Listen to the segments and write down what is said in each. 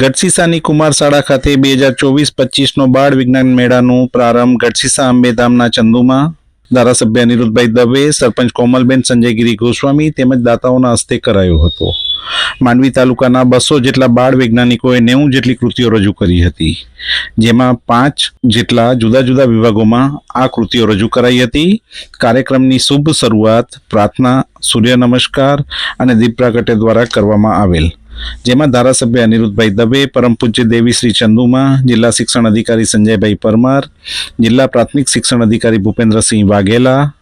ગઢસીસાની કુમાર શાળા ખાતે બે હજાર ચોવીસ પચીસનો બાળ વિજ્ઞાન મેળાનું પ્રારંભ ગઢસીસા અંબેધામના ચંદુમાં. ધારાસભ્ય અનિરુદ્ધભાઈ દવે, સરપંચ કોમલબેન સંજયગીરી ગોસ્વામી તેમજ દાતાઓના હસ્તે કરાયો હતો. માંડવી તાલુકાના બસો જેટલા બાળ વૈજ્ઞાનિકોએ નેવું જેટલી કૃતિઓ રજૂ કરી હતી. જેમાં પાંચ જેટલા જુદા જુદા વિભાગોમાં આ કૃતિઓ રજૂ કરાઈ હતી. કાર્યક્રમની શુભ શરૂઆત પ્રાર્થના, સૂર્ય નમસ્કાર અને દીપ પ્રાગટ્ય દ્વારા કરવામાં આવેલ. જેમાં ધારાસભ્ય અનિરુદ્ધભાઈ દવે, પરમ પૂજ્ય દેવી શ્રી ચંદુમા, જિલ્લા શિક્ષણ અધિકારી સંજયભાઈ પરમાર, જિલ્લા પ્રાથમિક શિક્ષણ અધિકારી ભૂપેન્દ્રસિંહ વાઘેલા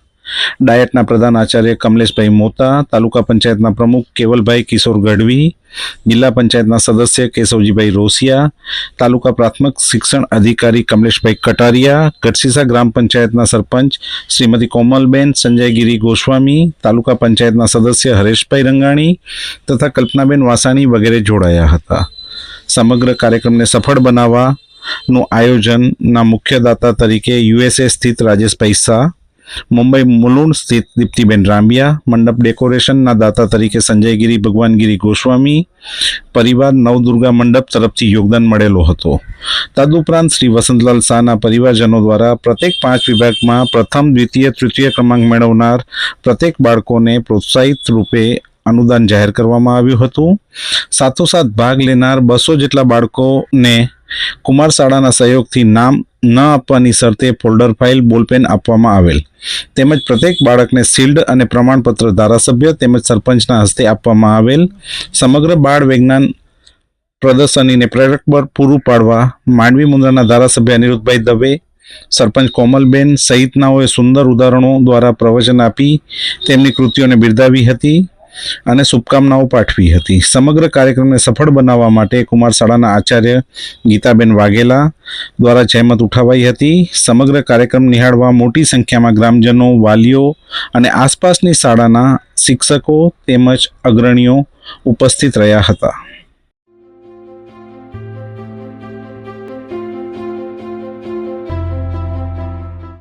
ડાયટના પ્રધાન આચાર્ય કમલેશભાઈ મોતા, તાલુકા પંચાયતના પ્રમુખ કેવલભાઈ કિશોર ગઢવી, જિલ્લા પંચાયતના સદસ્ય કેશવજીભાઈ રોસિયા, તાલુકા પ્રાથમિક શિક્ષણ અધિકારી કમલેશભાઈ કટારિયા ગઢસીસા ગ્રામ પંચાયતના સરપંચ શ્રીમતી કોમલબેન, સંજયગીરી ગોસ્વામી, તાલુકા પંચાયતના સદસ્ય હરેશભાઈ રંગાણી તથા કલ્પનાબેન વાસાણી વગેરે જોડાયા હતા. સમગ્ર કાર્યક્રમને સફળ બનાવવાનું આયોજનના મુખ્ય દાતા તરીકે યુએસએ સ્થિત રાજેશભાઈ શાહ મુંબઈ મુલુંડ સ્થિત દીપ્તિબેન રાંબિયા, મંડપ ડેકોરેશનના દાતા તરીકે સંજયગીરી, ભગવાનગીરી ગોસ્વામી, પરિવાર નવદુર્ગા મંડપ તરફથી યોગદાન મળેલો હતો. તદુપરાંત શ્રી વસંતલાલ શાહના પરિવારજનો દ્વારા પ્રત્યેક પાંચ વિભાગમાં પ્રથમ, દ્વિતીય, તૃતીય ક્રમાંક મેળવનાર પ્રત્યેક બાળકોને પ્રોત્સાહિત રૂપે અનુદાન જાહેર કરવામાં આવ્યું હતું. સાથોસાથ ભાગ લેનાર બસો જેટલા બાળકોને કુમાર શાળાના સહયોગથી નામ ન આપવાની શરતે ફોલ્ડર ફાઇલ બોલપેન આપવામાં આવેલ. તેમજ પ્રત્યેક બાળકને શિલ્ડ અને પ્રમાણપત્ર ધારાસભ્ય તેમજ સરપંચના હસ્તે આપવામાં આવેલ. સમગ્ર બાળ વિજ્ઞાન પ્રદર્શનીને પ્રેરકબળ પૂરું પાડવા માંડવી મુંદ્રાના ધારાસભ્ય અનિરુદ્ધભાઈ દવે, સરપંચ કોમલબેન સહિતનાઓએ સુંદર ઉદાહરણો દ્વારા પ્રવચન આપી તેમની કૃતિઓને બિરદાવી હતી. અને શુભકામનાઓ પાઠવી હતી. સમગ્ર કાર્યક્રમને સફળ બનાવવા માટે કુમાર શાળાના આચાર્ય ગીતાબેન વાઘેલા દ્વારા જહેમત ઉઠાવાઈ હતી. સમગ્ર કાર્યક્રમ નિહાળવા મોટી સંખ્યામાં ગ્રામજનો, વાલીઓ અને આસપાસની શાળાના શિક્ષકો તેમજ અગ્રણીઓ ઉપસ્થિત રહ્યા હતા.